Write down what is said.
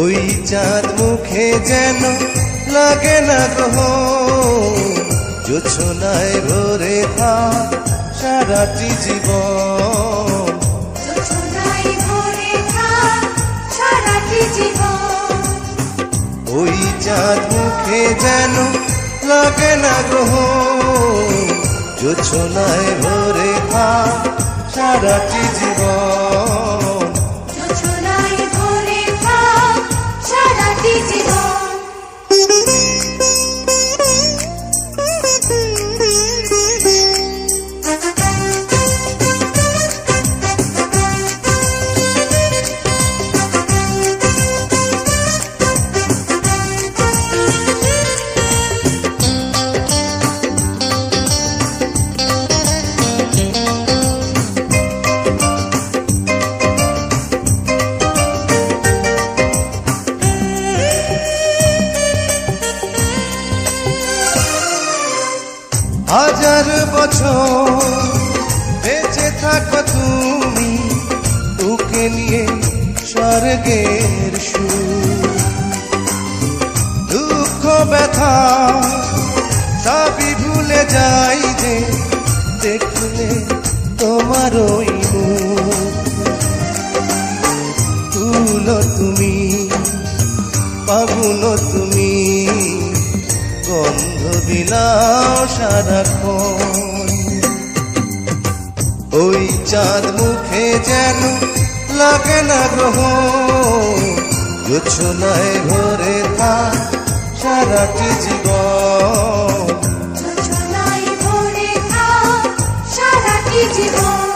ওই চাঁদ মুখে যেন লাগে না গ্রহ যোছনায় ভরে থা সারাটি জীবন। ওই চাঁদ মুখে যেন লাগে না গ্রহ যোছনায় ভরে থা সারাটি জীবন। হাজার বছর বেঁচে থাকো তুমি তোকে নিয়ে স্বর্গের সুর। দুঃখ, ব্যথা সবই ভুলে যাই যে দেখলে তোমার ওই তুলো তুমি পাগুনো তুমি, গন্ধ বিলাও সারাক্ষণ ওই চাঁদ মুখে যেন লাগে না গ্রহ জোছনায় ভরে থাক সারাটি জীবন। জোছনায় ভরে জীবন।